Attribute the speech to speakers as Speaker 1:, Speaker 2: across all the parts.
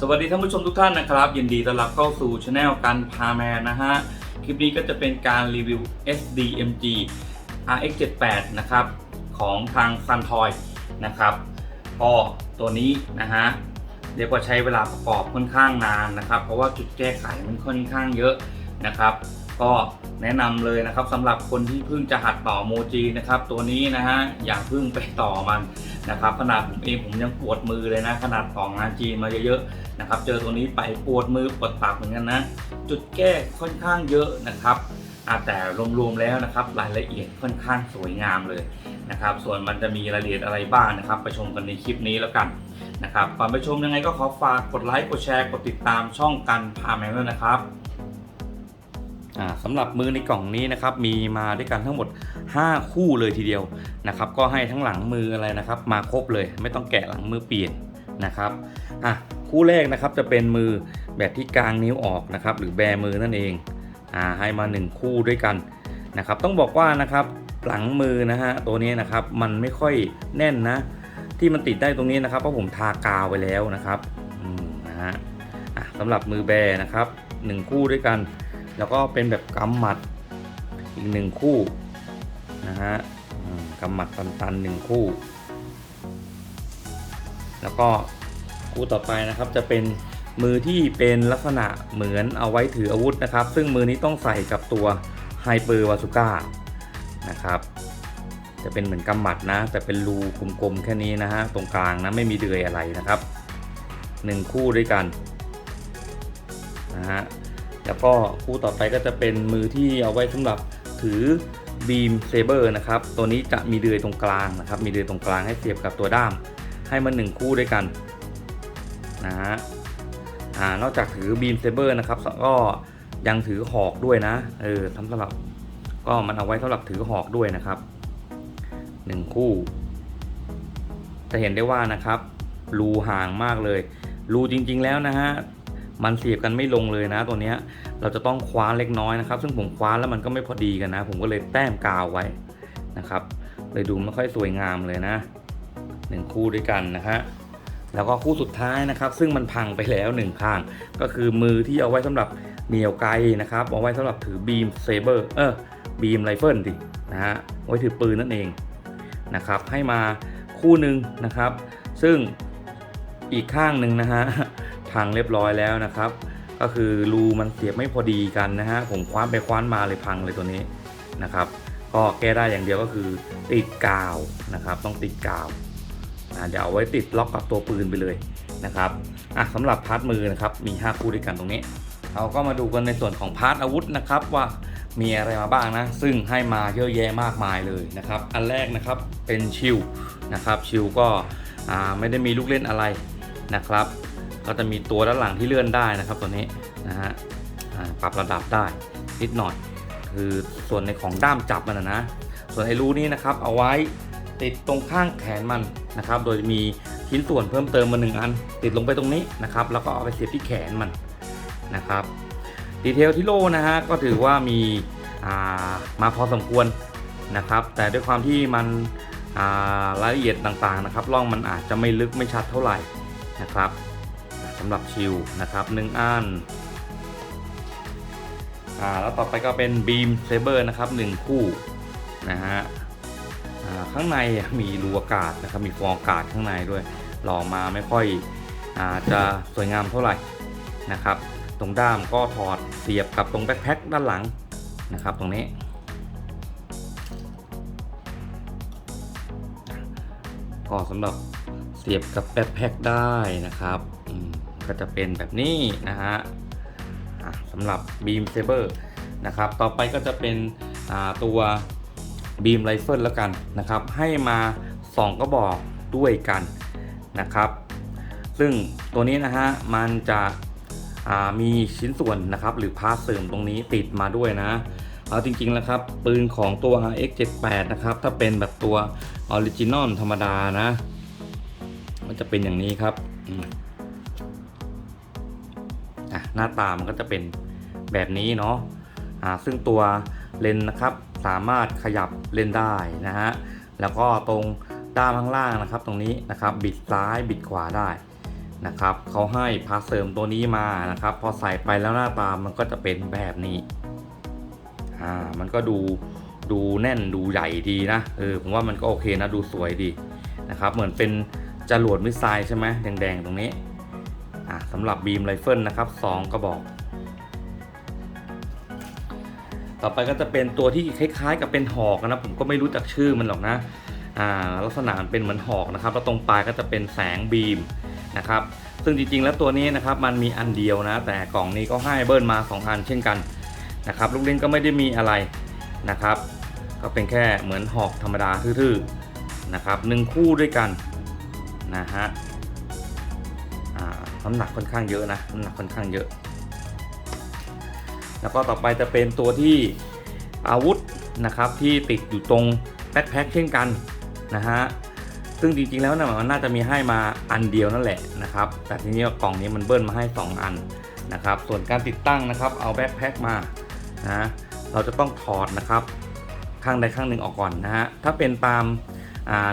Speaker 1: สวัสดีท่านผู้ชมทุกท่านนะครับ ยินดีต้อนรับเข้าสู่ช anel กันพาแมนนะฮะ คลิปนี้ก็จะเป็นการรีวิว SDMG RX78 นะครับ ของทางซันทอยนะครับก็ตัวนี้นะฮะเรียกว่าใช้เวลาประกอบค่อนข้างนานนะครับ เพราะว่าจุดแก้ไขมันค่อนข้างเยอะนะครับ ก็แนะนำเลยนะครับสำหรับคนที่เพิ่งจะหัดต่อโมจินะครับ ตัวนี้นะฮะอย่าเพิ่งไปต่อมันนะครับขนาดผมเองผมยังปวดมือเลยนะ ขนาดต่องานจีนมาเยอะๆนะครับ เจอตัวนี้ไปปวดมือปวดปากเหมือนกันนะ จุดแก้ค่อนข้างเยอะนะครับแต่รวมๆแล้วนะครับรายละเอียดค่อนข้างสวยงามเลยนะครับ ส่วนมันจะมีรายละเอียดอะไรบ้างนะครับ ไปชมกันในคลิปนี้แล้วกันนะครับก่อนไปชมยังไงก็ขอฝากกดไลค์กดแชร์กดติดตามช่องกันพาแมนด้วยนะครับ สำหรับมือในกล่องนี้นะครับมีมาด้วยกันทั้งหมด 5 คู่เลยทีเดียวนะครับก็ให้ทั้งหลังมืออะไรนะครับมาครบเลยไม่ต้องแกะหลังมือเปลี่ยนนะครับอะคู่แรกนะครับจะเป็นมือแบบที่กลางนิ้วออกนะครับหรือแบมือนั่นเองอ่าให้มา 1 คู่ด้วยกันนะครับต้องบอกว่านะครับหลังมือนะฮะตัวนี้นะครับมันไม่ค่อยแน่นนะที่มันติดได้ตรงนี้นะครับเพราะผมทากาวไว้แล้วนะครับอืมนะฮะสำหรับมือแบนะครับหนึ่งคู่ด้วยกัน แล้วก็เป็นแบบกำหมัดอีกหนึ่งคู่นะฮะกำหมัดตันๆหนึ่งคู่ แล้วก็คู่ต่อไปนะครับจะเป็นมือที่เป็นลักษณะเหมือนเอาไว้ถืออาวุธนะครับ ซึ่งมือนี้ต้องใส่กับตัวไฮเปอร์วาสุก้านะครับจะเป็นเหมือนกำหมัดนะ แต่เป็นรูกลมๆแค่นี้นะฮะตรงกลางนะไม่มีเดือยอะไรนะครับหนึ่งคู่ด้วยกันนะฮะ แล้วก็คู่ต่อไปก็จะเป็นมือที่เอาไว้สำหรับถือบีมเซเบอร์นะครับ ตัวนี้จะมีเดือยตรงกลางนะครับ มีเดือยตรงกลางให้เสียบกับตัวด้าม ให้มันหนึ่งคู่ด้วยกันนะฮะนอกจากถือบีมเซเบอร์นะครับ ก็ยังถือหอกด้วยนะ เออทำสำหรับ ก็มันเอาไว้สำหรับถือหอกด้วยนะครับหนึ่งคู่ จะเห็นได้ว่านะครับ รูห่างมากเลย รูจริง ๆ แล้วนะฮะ มันเสียบกันไม่ลงเลยนะตัวเนี้ยเราจะต้องคว้านเล็กน้อยนะครับ ซึ่งผมคว้านแล้วมันก็ไม่พอดีกันนะ ผมก็เลยแต้มกาวไว้นะครับ เลยดูไม่ค่อยสวยงามเลยนะหนึ่งคู่ด้วยกันนะฮะแล้วก็คู่สุดท้ายนะครับ ซึ่งมันพังไปแล้วหนึ่งข้าง ก็คือมือที่เอาไว้สำหรับเหนี่ยวไกลนะครับเอาไว้สำหรับถือบีมเซเบอร์เออบีมไรเฟิลดินะฮะไว้ถือปืนนั่นเองนะครับให้มาคู่หนึ่งนะครับ ซึ่งอีกข้างหนึ่งนะฮะ พังเรียบร้อยแล้วนะครับ ก็คือรูมันเสียบไม่พอดีกันนะฮะผมคว้านไปคว้านมาเลยพังเลยตัวนี้นะครับ ก็แก้ได้อย่างเดียวก็คือติดกาวนะครับ ต้องติดกาวเดี๋ยวเอาไว้ติดล็อกกับตัวปืนไปเลยนะครับอะสำหรับพาร์ทมือนะครับมี 5 คู่ด้วยกันตรงนี้เราก็มาดูกันในส่วนของพาร์ทอาวุธนะครับว่ามีอะไรมาบ้างนะ ซึ่งให้มาเยอะแยะมากมายเลยนะครับ อันแรกนะครับเป็นชิลนะครับ ชิลก็ไม่ได้มีลูกเล่นอะไรนะครับ ก็จะมีตัวด้านหลังที่เลื่อนได้นะครับตัวนี้นะฮะปรับระดับได้นิดหน่อย คือส่วนในของด้ามจับมันนะนะ ส่วนไอ้รูนี้นะครับเอาไว้ติดตรงข้างแขนมันนะครับ โดยมีชิ้นส่วนเพิ่มเติมมาหนึ่งอัน ติดลงไปตรงนี้นะครับ แล้วก็เอาไปเสียบที่แขนมันนะครับ ดีเทลที่โล่นะฮะก็ถือว่ามีอ่ามาพอสมควรนะครับ แต่ด้วยความที่มันอ่ารายละเอียดต่างๆนะครับร่องมันอาจจะไม่ลึกไม่ชัดเท่าไหร่นะครับ สำหรับชิลนะครับหนึ่งอันอ่าแล้วต่อไปก็เป็นบีมเซเบอร์นะครับหนึ่งคู่นะฮะอ่าข้างในมีรูอากาศนะครับมีฟองอากาศข้างในด้วยหล่อมาไม่ค่อยอาจะสวยงามเท่าไหร่นะครับ ตรงด้ามก็ถอดเสียบกับตรงแบ็คแพ็คด้านหลังนะครับ ตรงนี้ ก็สำหรับเสียบกับแบ็คแพ็คได้นะครับอืม ก็จะเป็นแบบนี้นะฮะสำหรับ Beam Saber นะครับ ต่อไปก็จะเป็นตัว Beam Rifle แล้วกันนะครับ ให้มา 2 กระบอกด้วยกันนะครับ ซึ่งตัวนี้นะฮะมันจะมีชิ้นส่วนนะครับ หรือพาร์ทเสริมตรงนี้ติดมาด้วยนะ เอาจริงๆแล้วครับ ปืนของตัว RX78 นะครับ ถ้าเป็นแบบตัวออริจินอลธรรมดานะ มันจะเป็นอย่างนี้ครับ หน้าตามันก็จะเป็นแบบนี้เนาะอ่าซึ่งตัวเลนนะครับสามารถขยับเลนได้นะฮะแล้วก็ตรงด้านข้างล่างนะครับ ตรงนี้นะครับบิดซ้ายบิดขวาได้นะครับเขาให้พาร์ทเสริมตัวนี้มานะครับ พอใส่ไปแล้วหน้าตามันก็จะเป็นแบบนี้อ่ามันก็ดูดูแน่นดูใหญ่ดีนะเออผมว่ามันก็โอเคนะดูสวยดีนะครับ เหมือนเป็นจรวดมิสไซล์ใช่ไหมแดงๆตรงนี้ สำหรับบีมไรเฟิลนะครับสองกระบอก ต่อไปก็จะเป็นตัวที่คล้ายๆ กับเป็นหอกนะผมก็ไม่รู้จักชื่อมันหรอกนะลักษณะเป็นเหมือนหอกนะครับแล้วตรงปลายก็จะเป็นแสงบีมนะครับ ซึ่งจริงๆ แล้วตัวนี้นะครับมันมีอันเดียวนะ แต่กล่องนี้ก็ให้เบิ้ลมา2อันเช่นกันนะครับลูกเล่นก็ไม่ได้มีอะไรนะครับ ก็เป็นแค่เหมือนหอกธรรมดาทื่อๆนะครับหนึ่งคู่ด้วยกันนะฮะ น้ำหนักค่อนข้างเยอะนะน้ำหนักค่อนข้างเยอะ แล้วก็ต่อไปจะเป็นตัวที่อาวุธนะครับที่ติดอยู่ตรงแบ็คแพ็คเช่นกันนะฮะซึ่งจริงๆแล้วนะมันน่าจะมีให้มาอันเดียวนั่นแหละนะครับ แต่ทีนี้กล่องนี้มันเบิ้ลมาให้ 2 อันนะครับ ส่วนการติดตั้งนะครับ เอาแบ็คแพ็คมานะเราจะต้องถอดนะครับ ข้างใดข้างหนึ่งออกก่อนนะฮะถ้าเป็นตาม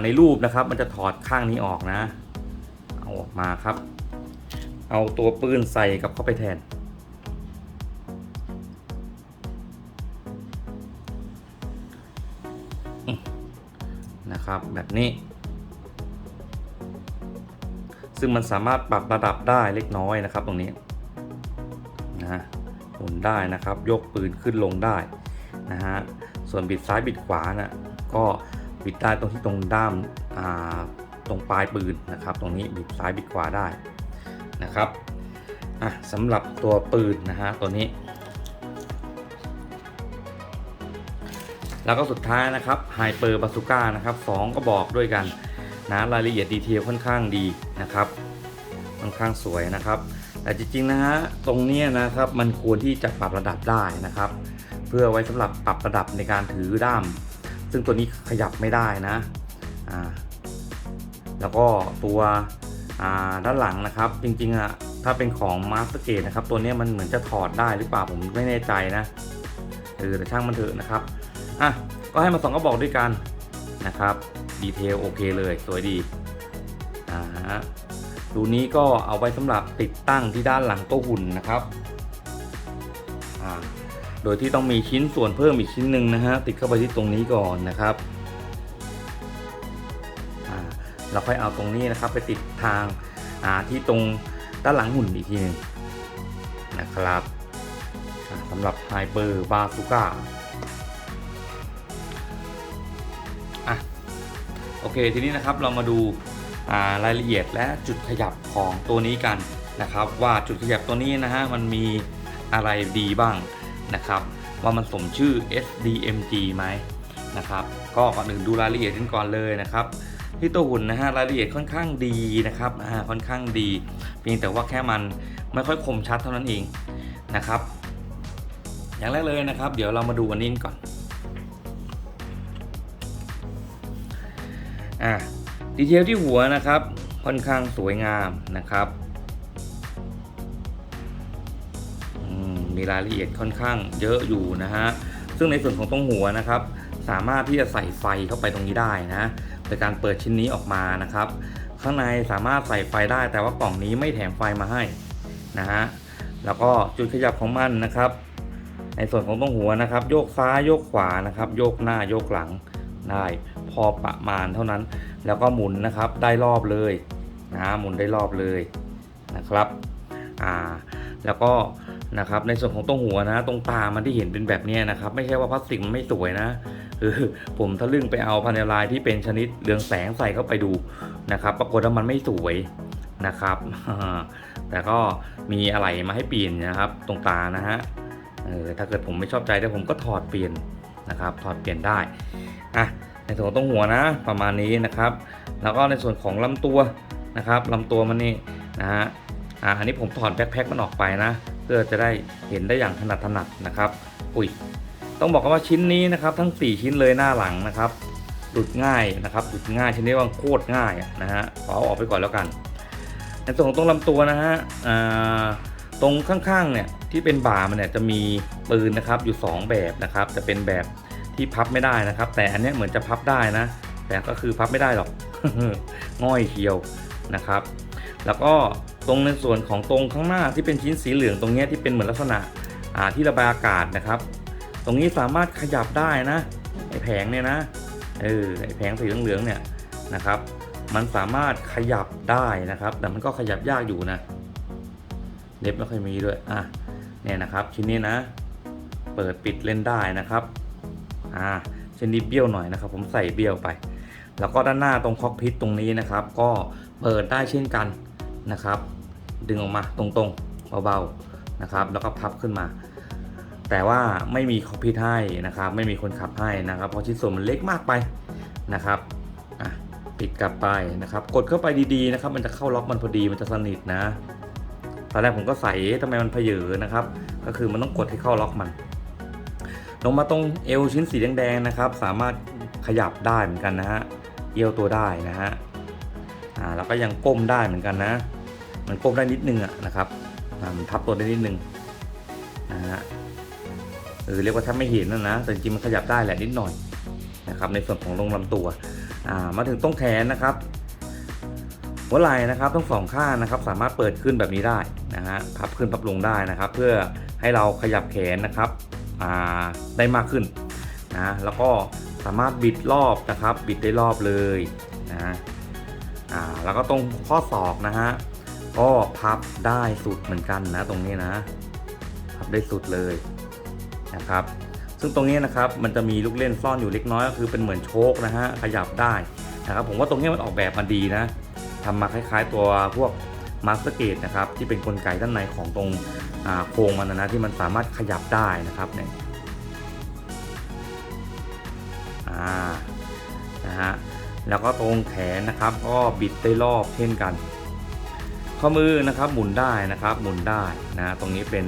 Speaker 1: ในรูปนะครับ มันจะถอดข้างนี้ออกนะเอาออกมาครับ เอาตัวปืนใส่กับเข้าไปแทน นะครับ แบบนี้ ซึ่งมันสามารถปรับระดับได้เล็กน้อยนะครับตรงนี้นะหมุนได้นะครับ ยกปืนขึ้นลงได้นะฮะ ส่วนบิดซ้ายบิดขวานะก็บิดได้ตรงที่ตรงด้ามตรงปลายปืนนะครับ ตรงนี้บิดซ้ายบิดขวาได้ นะครับอะสำหรับตัวปืนนะฮะตัวนี้ แล้วก็สุดท้ายนะครับไฮเปอร์บาซูก้านะครับสองก็บอกด้วยกันนะรายละเอียดดีเทลค่อนข้างดีนะครับค่อนข้างสวยนะครับ แต่จริงๆนะฮะตรงนี้นะครับมันควรที่จะปรับระดับได้นะครับ เพื่อไว้สำหรับปรับระดับในการถือด้าม ซึ่งตัวนี้ขยับไม่ได้นะอ่าแล้วก็ตัว ด้านหลังนะครับ จริงๆอะถ้าเป็นของมาสเตอร์เกตนะครับ ตัวนี้มันเหมือนจะถอดได้หรือเปล่าผมไม่แน่ใจนะเออแต่ช่างมันเถอะนะครับอะก็ให้มาสองกระบอกด้วยกันนะครับดีเทลโอเคเลยสวยดีอ่าฮะรูนี้ก็เอาไว้สำหรับติดตั้งที่ด้านหลังโต๊ะหุ่นนะครับอ่าโดยที่ต้องมีชิ้นส่วนเพิ่มอีกชิ้นหนึ่งนะฮะติดเข้าไปที่ตรงนี้ก่อนนะครับ เราค่อยเอาตรงนี้นะครับ ไปติดทางาที่ตรงด้านหลังหุ่นอีกทีหนึงนะครับสำหรับไฮเปอร์บาซูก้าอะโอเคทีนี้นะครับเรามาดูรายละเอียดและจุดขยับของตัวนี้กันนะครับ ว่าจุดขยับตัวนี้นะฮะมันมีอะไรดีบ้างนะครับ ว่ามันสมชื่อ SDMG ไหมนะครับ ก็ก่อนอื่นดูรายละเอียดกันก่อนเลยนะครับ ที่ตัวหุ่นนะฮะรายละเอียดค่อนข้างดีนะครับอ่าค่อนข้างดี เพียงแต่ว่าแค่มันไม่ค่อยคมชัดเท่านั้นเองนะครับ อย่างแรกเลยนะครับ เดี๋ยวเรามาดูอันนี้ก่อนอะดีเทลที่หัวนะครับค่อนข้างสวยงามนะครับมมีรายละเอียดค่อนข้างเยอะอยู่นะฮะ ซึ่งในส่วนของตรงหัวนะครับ สามารถที่จะใส่ไฟเข้าไปตรงนี้ได้นะโดยการเปิดชิ้นนี้ออกมานะครับ ข้างในสามารถใส่ไฟได้ แต่ว่ากล่องนี้ไม่แถมไฟมาให้นะฮะแล้วก็จุดขยับของมันนะครับ ในส่วนของตรงหัวนะครับ โยกซ้ายโยกขวานะครับ โยกหน้าโยกหลังได้พอประมาณเท่านั้น แล้วก็หมุนนะครับได้รอบเลยนะหมุนได้รอบเลยนะครับอ่าแล้วก็นะครับในส่วนของตรงหัวนะ ตรงตามันที่เห็นเป็นแบบนี้นะครับ ไม่ใช่ว่าพลาสติกมันไม่สวยนะ คือผมทะลึ่งไปเอาพาเนลายที่เป็นชนิดเรืองแสงใส่เข้าไปดูนะครับ ปรากฏว่ามันไม่สวยนะครับ แต่ก็มีอะไรมาให้เปลี่ยนนะครับ ตรงตานะฮะเออถ้าเกิดผมไม่ชอบใจเดี๋ยวผมก็ถอดเปลี่ยนนะครับ ถอดเปลี่ยนได้อะในส่วนของตรงหัวนะประมาณนี้นะครับ แล้วก็ในส่วนของลำตัวนะครับลำตัวมันนี่นะฮะอ่าอันนี้ผมถอดแบ็คแพ็คมันออกไปนะ เพื่อจะได้เห็นได้อย่างถนัดถนัดนะครับ อุ้ย ต้องบอกกันว่าชิ้นนี้นะครับทั้ง 4 ชิ้นเลยหน้าหลังนะครับหลุดง่ายนะครับหลุดง่ายชิ้นนี้ว่าโคตรง่ายนะฮะขอเอาออกไปก่อนแล้วกัน ในส่วนของตรงลำตัวนะฮะตรงข้างๆเนี่ยที่เป็นบ่ามันเนี่ยจะมีปืนนะครับอยู่ 2 แบบนะครับจะเป็นแบบที่พับไม่ได้นะครับ แต่อันนี้เหมือนจะพับได้นะ แต่ก็คือพับไม่ได้หรอกง่อยเชียวนะครับ แล้วก็ตรงในส่วนของตรงข้างหน้าที่เป็นชิ้นสีเหลืองตรงนี้ที่เป็นเหมือนลักษณะที่ระบายอากาศนะครับ ตรงนี้สามารถขยับได้นะไอแผงเนี่ยนะเออไอแผงสีเหลืองๆเนี่ยนะครับ มันสามารถขยับได้นะครับ แต่มันก็ขยับยากอยู่นะเล็บไม่ค่อยมีด้วยอะเนี่ยนะครับชิ้นนี้นะ เปิดปิดเล่นได้นะครับอ่าชิ้นนี้เบี้ยวหน่อยนะครับ ผมใส่เบี้ยวไป แล้วก็ด้านหน้าตรงคอกพิทตรงนี้นะครับ ก็เปิดได้เช่นกันนะครับ ดึงออกมาตรงๆเบาๆนะครับ แล้วก็พับขึ้นมา แต่ว่าไม่มีคอกพิทให้นะครับ ไม่มีคนขับให้นะครับ เพราะชิ้นส่วนมันเล็กมากไปนะครับปิดกลับไปนะครับ กดเข้าไปดีๆนะครับ มันจะเข้าล็อกมันพอดีมันจะสนิทนะตอนแรกผมก็ใส่ทำไมมันเพเยอนะครับ ก็คือมันต้องกดให้เข้าล็อกมัน ลงมาตรงเอวชิ้นสีแดงๆนะครับ สามารถขยับได้เหมือนกันนะฮะเอียวตัวได้นะฮะอ่าแล้วก็ยังก้มได้เหมือนกันนะ มันก้มได้นิดนึงอะนะครับมันพับตัวได้นิดนึงนะฮะ เออเรียกว่าถ้าไม่เห็นนะนะแต่จริงมันขยับได้แหละนิดหน่อยนะครับในส่วนของตรงลำตัวามาถึงตรงแขนนะครับหัวไหล่นะครับทั้งสองข้างนะครับ สามารถเปิดขึ้นแบบนี้ได้นะฮะพับขึ้นพับลงได้นะครับ เพื่อให้เราขยับแขนนะครับได้มากขึ้นนะแล้วก็สามารถบิดรอบนะครับ บิดได้รอบเลยนะแล้วก็ตรงข้อศอกนะฮะก็พับได้สุดเหมือนกันนะตรงนี้นะพับได้สุดเลย นะครับ ซึ่งตรงนี้นะครับมันจะมีลูกเล่นซ่อนอยู่เล็กน้อยก็คือเป็นเหมือนโชคนะฮะขยับได้นะครับผมว่าตรงนี้มันออกแบบมาดีนะทำมาคล้ายๆตัวพวกมาสเตอร์เกตนะครับที่เป็นกลไกด้านในของตรงโครงมันนะนะที่มันสามารถขยับได้นะครับเนี่ยอ่านะฮะแล้วก็ตรงแขนนะครับก็บิดได้รอบเช่นกัน ข้อมือนะครับหมุนได้นะครับหมุนได้นะตรงนี้เป็น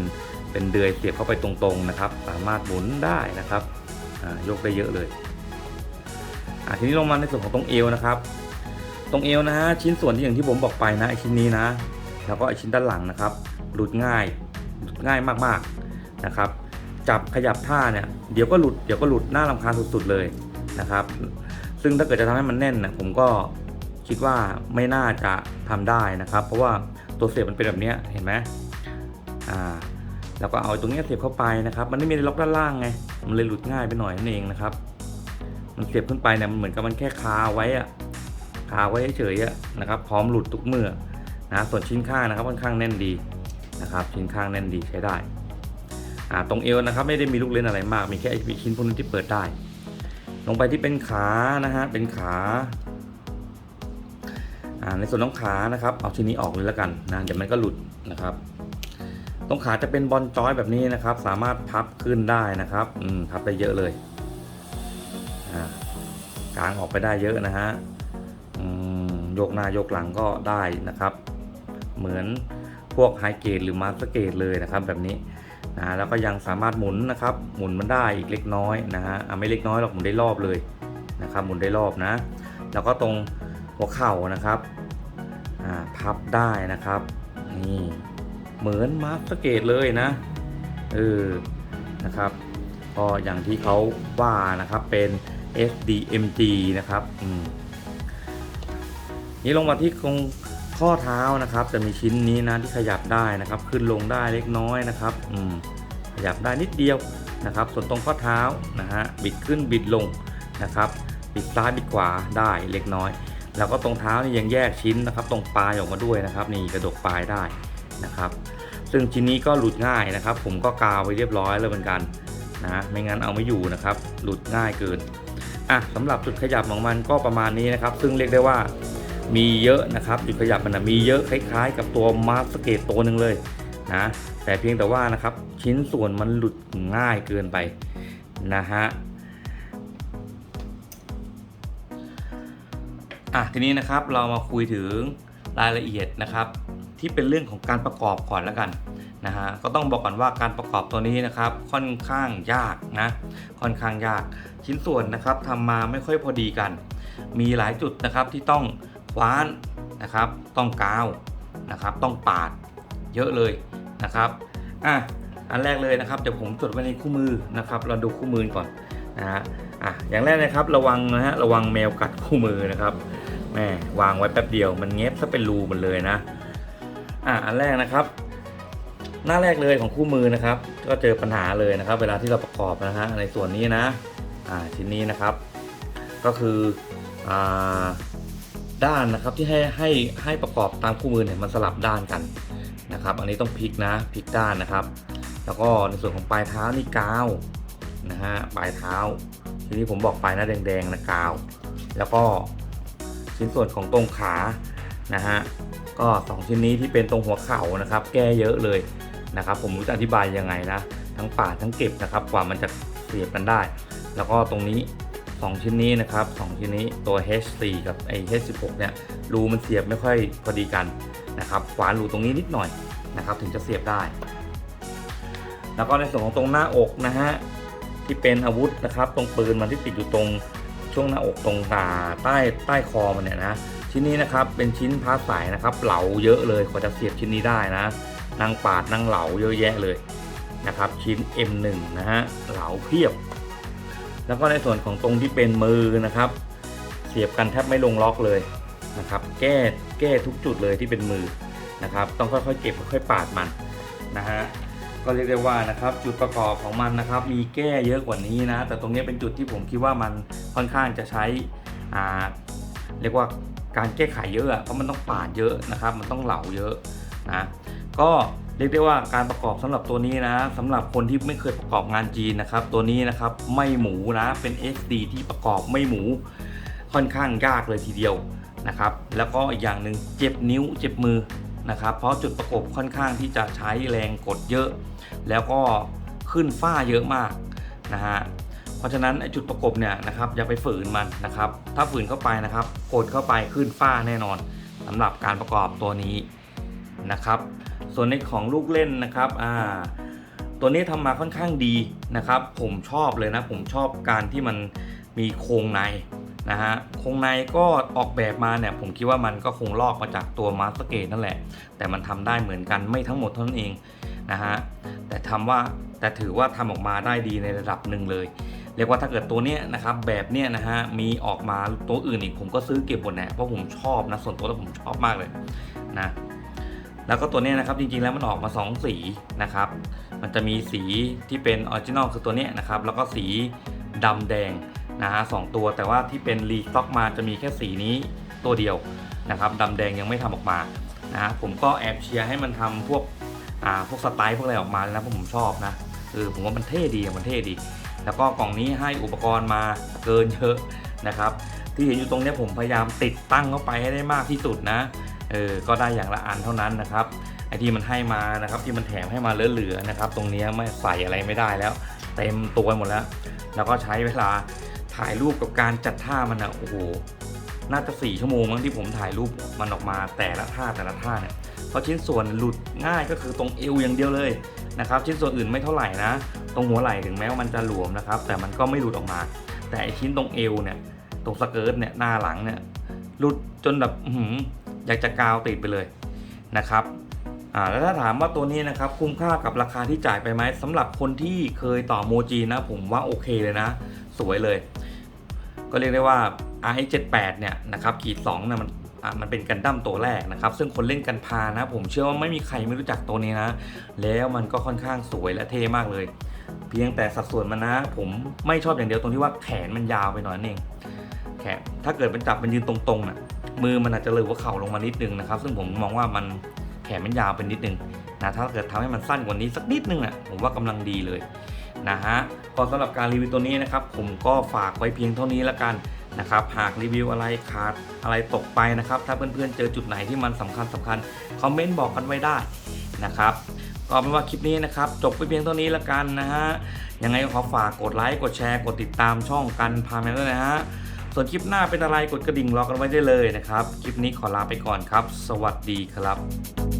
Speaker 1: เป็นเดือยเสียบเข้าไปตรงๆนะครับ สามารถหมุนได้นะครับยกได้เยอะเลยทีนี้ลงมาในส่วนของตรงเอวนะครับ ตรงเอวนะฮะชิ้นส่วนที่อย่างที่ผมบอกไปนะไอชิ้นนี้นะ แล้วก็ไอชิ้นด้านหลังนะครับหลุดง่ายหลุดง่ายมากๆนะครับ จับขยับท่าเนี่ยเดี๋ยวก็หลุดเดี๋ยวก็หลุดหน่ารำคาญสุดๆเลยนะครับ ซึ่งถ้าเกิดจะทำให้มันแน่นนะผมก็คิดว่าไม่น่าจะทำได้นะครับ เพราะว่าตัวเสียบมันเป็นแบบนี้เห็นไหมอ่า แล้วก็เอาตรงนี้เสียบเข้าไปนะครับ มันไม่มีล็อกด้านล่างไง มันเลยหลุดง่ายไปหน่อยนั่นเองนะครับ มันเสียบขึ้นไปเนี่ยมันเหมือนกับมันแค่คาไว้อะคาไว้เฉยๆนะครับ พร้อมหลุดทุกเมื่อนะส่วนชิ้นข้างนะครับค่อนข้างแน่นดีนะครับ ชิ้นข้างแน่นดีใช้ได้อ่าตรงเอวนะครับไม่ได้มีลูกเล่นอะไรมาก มีแค่ไอ้ชิ้นพวกนี้ที่เปิดได้ ลงไปที่เป็นขานะฮะเป็นขาอ่าในส่วนของขานะครับ เอาชิ้นนี้ออกเลยแล้วกันนะเดี๋ยวมันก็หลุดนะครับ ตรงขาจะเป็นบอลจอยแบบนี้นะครับ สามารถพับขึ้นได้นะครับอืมพับได้เยอะเลยอ่ากางออกไปได้เยอะนะฮะยกหน้ายกหลังก็ได้นะครับ เหมือนพวกไฮเกรดหรือมาสเกตเลยนะครับแบบนี้นะแล้วก็ยังสามารถหมุนนะครับ หมุนมันได้อีกเล็กน้อยนะฮะไม่เล็กน้อยหรอกหมุนได้รอบเลยนะครับ หมุนได้รอบนะ แล้วก็ตรงหัวเข่านะครับพับได้นะครับนี่ เหมือนมาสเกตเลยนะเออนะครับก็อย่างที่เขาว่านะครับเป็น SDMG นะครับอืมนี่ลงมาที่ตรงข้อเท้านะครับ จะมีชิ้นนี้นะที่ขยับได้นะครับ ขึ้นลงได้เล็กน้อยนะครับอืมขยับได้นิดเดียวนะครับ ส่วนตรงข้อเท้านะฮะบิดขึ้นบิดลงนะครับบิดซ้ายบิดขวาได้เล็กน้อย แล้วก็ตรงเท้านี่ยังแยกชิ้นนะครับ ตรงปลายออกมาด้วยนะครับ นี่กระดกปลายได้นะครับ ซึ่งชิ้นนี้ก็หลุดง่ายนะครับ ผมก็กาวไว้เรียบร้อยแล้วเหมือนกันนะไม่งั้นเอาไม่อยู่นะครับ หลุดง่ายเกินอะสำหรับจุดขยับของมันก็ประมาณนี้นะครับ ซึ่งเรียกได้ว่ามีเยอะนะครับจุดขยับมันนะมีเยอะคล้ายๆ กับตัวมาสเกตตัวหนึ่งเลยนะแต่เพียงแต่ว่านะครับชิ้นส่วนมันหลุดง่ายเกินไปนะฮะอะทีนี้นะครับเรามาคุยถึงรายละเอียดนะครับ ที่เป็นเรื่องของการประกอบก่อนแล้วกันนะฮะก็ต้องบอกก่อนว่าการประกอบตัวนี้นะครับค่อนข้างยากนะค่อนข้างยาก ชิ้นส่วนนะครับทำมาไม่ค่อยพอดีกัน มีหลายจุดนะครับที่ต้องคว้านนะครับต้องกาวนะครับต้องปาดเยอะเลยนะครับอะอันแรกเลยนะครับเดี๋ยวผมจดไว้ในคู่มือนะครับ เราดูคู่มือก่อนนะฮะอะอย่างแรกนะครับระวังนะฮะระวังแมวกัดคู่มือนะครับแม่วางไว้แป๊บเดียวมันเงียบซะเป็นรูหมดเลยนะ อะอันแรกนะครับ หน้าแรกเลยของคู่มือนะครับ ก็เจอปัญหาเลยนะครับ เวลาที่เราประกอบนะฮะในส่วนนี้นะอ่าชิ้นนี้นะครับ ก็คืออ่าด้านนะครับที่ให้ให้ให้ประกอบตามคู่มือเนี่ยมันสลับด้านกันนะครับ อันนี้ต้องพลิกนะพลิกด้านนะครับ แล้วก็ในส่วนของปลายเท้านี่กาวนะฮะปลายเท้าทีนี้ผมบอกไปนะแดงๆนะกาว แล้วก็ชิ้นส่วนของตรงขา นะฮะก็ 2 ชิ้นนี้ที่เป็นตรงหัวเข่านะครับ แก้เยอะเลยนะครับ ผมรู้จะอธิบายยังไงนะทั้งปาดทั้งเก็บนะครับ กว่ามันจะเสียบกันได้ แล้วก็ตรงนี้ 2 ชิ้นนี้นะครับ 2 ชิ้นนี้ตัว H4 กับไอ้ H16 เนี่ยรูมันเสียบไม่ค่อยพอดีกันนะครับขวานรูตรงนี้นิดหน่อยนะครับ ถึงจะเสียบได้ แล้วก็ในส่วนของตรงหน้าอกนะฮะที่เป็นอาวุธนะครับ ตรงปืนมันที่ติดอยู่ตรงช่วงหน้าอกตรงตาใต้ใต้คอมันเนี่ยนะ ชิ้นนี้นะครับเป็นชิ้นพลาสใสนะครับ เหลาเยอะเลยกว่าจะเสียบชิ้นนี้ได้นะนั่งปาดนั่งเหลาเยอะแยะเลยนะครับชิ้น M1 นะฮะเหลาเพียบ แล้วก็ในส่วนของตรงที่เป็นมือนะครับ เสียบกันแทบไม่ลงล็อกเลยนะครับ แก้แก้ทุกจุดเลยที่เป็นมือนะครับ ต้องค่อยๆเก็บค่อยๆปาดมันนะฮะก็เรียกได้ว่านะครับจุดประกอบของมันนะครับ มีแก้เยอะกว่านี้นะ แต่ตรงนี้เป็นจุดที่ผมคิดว่ามันค่อนข้างจะใช้อ่าเรียกว่า การแก้ไขเยอะเพราะมันต้องปาดเยอะนะครับ มันต้องเหลาเยอะนะก็เรียกได้ว่าการประกอบสำหรับตัวนี้นะสำหรับคนที่ไม่เคยประกอบงานจีนนะครับ ตัวนี้นะครับไม่หมูนะเป็น SD ที่ประกอบไม่หมูค่อนข้างยากเลยทีเดียวนะครับ แล้วก็อีกอย่างหนึ่งเจ็บนิ้วเจ็บมือนะครับ เพราะจุดประกบค่อนข้างที่จะใช้แรงกดเยอะ แล้วก็ขึ้นฝ้าเยอะมากนะฮะ เพราะฉะนั้นไอจุดประกบเนี่ยนะครับอย่าไปฝืนมันนะครับ ถ้าฝืนเข้าไปนะครับกดเข้าไปขึ้นฝ้าแน่นอนสำหรับการประกอบตัวนี้นะครับ ส่วนในของลูกเล่นนะครับอ่าตัวนี้ทำมาค่อนข้างดีนะครับ ผมชอบเลยนะ ผมชอบการที่มันมีโครงในนะฮะโครงในก็ออกแบบมาเนี่ยผมคิดว่ามันก็คงลอกมาจากตัวมาสเตอร์เกตนั่นแหละ แต่มันทำได้เหมือนกันไม่ทั้งหมดเท่านั้นเองนะฮะแต่ทำว่าแต่ถือว่าทำออกมาได้ดีในระดับหนึ่งเลย เรียกว่าถ้าเกิดตัวเนี้ยนะครับแบบเนี้ยนะฮะมีออกมาตัวอื่นอีกผมก็ซื้อเก็บหมดแหละเพราะผมชอบนะส่วนตัวแล้วผมชอบมากเลยนะแล้วก็ตัวนี้นะครับจริงๆแล้วมันออกมา 2 สีนะครับ มันจะมีสีที่เป็นออริจินอลคือตัวนี้นะครับ แล้วก็สีดำแดงนะฮะสองตัวแต่ว่าที่เป็นรีสต็อกมาจะมีแค่สีนี้ตัวเดียวนะครับดำแดงยังไม่ทำออกมานะฮะผมก็แอบเชียร์ให้มันทำพวกอ่าพวกสไตล์พวกอะไรออกมาแล้วนะเพราะผมชอบนะเออผมว่ามันเท่ดีอะมันเท่ดี แล้วก็กล่องนี้ให้อุปกรณ์มาเกินเยอะนะครับ ที่เห็นอยู่ตรงนี้ผมพยายามติดตั้งเข้าไปให้ได้มากที่สุดนะเออก็ได้อย่างละอันเท่านั้นนะครับไอที่มันให้มานะครับที่มันแถมให้มาเหลือๆนะครับ ตรงนี้ไม่ใส่อะไรไม่ได้แล้ว เต็มตัวหมดแล้ว แล้วก็ใช้เวลาถ่ายรูปกับการจัดท่ามันนะโอ้โหน่าจะ 4 ชั่วโมงมั้งที่ผมถ่ายรูปมันออกมาแต่ละท่าแต่ละท่าเนี่ยเพราะชิ้นส่วนหลุดง่ายก็คือตรงเอวอย่างเดียวเลย นะครับชิ้นส่วนอื่นไม่เท่าไหร่นะ ตรงหัวไหล่ถึงแม้ว่ามันจะหลวมนะครับ แต่มันก็ไม่หลุดออกมา แต่ไอชิ้นตรงเอวเนี่ยตรงสเกิร์ตเนี่ยหน้าหลังเนี่ยหลุดจนแบบออหืออยากจะกาวติดไปเลยนะครับ่าแล้วถ้าถามว่าตัวนี้นะครับคุ้มค่ากับราคาที่จ่ายไปไหมสำหรับคนที่เคยต่อโมจีนะผมว่าโอเคเลยนะ สวยเลย ก็เรียกได้ว่า RX78 เนี่ยนะครับขีด2เนี่ยมัน อะมันเป็นกันดั้มตัวแรกนะครับ ซึ่งคนเล่นกันพานะ ผมเชื่อว่าไม่มีใครไม่รู้จักตัวนี้นะ แล้วมันก็ค่อนข้างสวยและเท่มากเลย เพียงแต่สัดส่วนมันนะ ผมไม่ชอบอย่างเดียวตรงที่ว่าแขนมันยาวไปหน่อยนั่นเองแขนถ้าเกิดเป็นจับมันยืนตรงๆน่ะมือมันอาจจะเลยหัว่าเข่าลงมานิดนึงนะครับ ซึ่งผมมองว่ามันแขนมันยาวไปนิดนึงนะถ้าเกิดทำให้มันสั้นกว่านี้สักนิดนึงอะผมว่ากำลังดีเลยนะฮะก็สำหรับการรีวิวตัวนี้นะครับผมก็ฝากไว้เพียงเท่านี้แล้วกัน นะครับหากรีวิวอะไรขาดอะไรตกไปนะครับ ถ้าเพื่อนๆเจอจุดไหนที่มันสำคัญสำคัญคอมเมนต์บอกกันไว้ได้นะครับก็เป็นว่าคลิปนี้นะครับจบไปเพียงเท่านี้ละกันนะฮะยังไงก็ขอฝากกดไลค์กดแชร์กดติดตามช่องกันพาแมนด้วยนะฮะส่วนคลิปหน้าเป็นอะไรกดกระดิ่งรอกันไว้ได้เลยนะครับ คลิปนี้ขอลาไปก่อนครับ สวัสดีครับ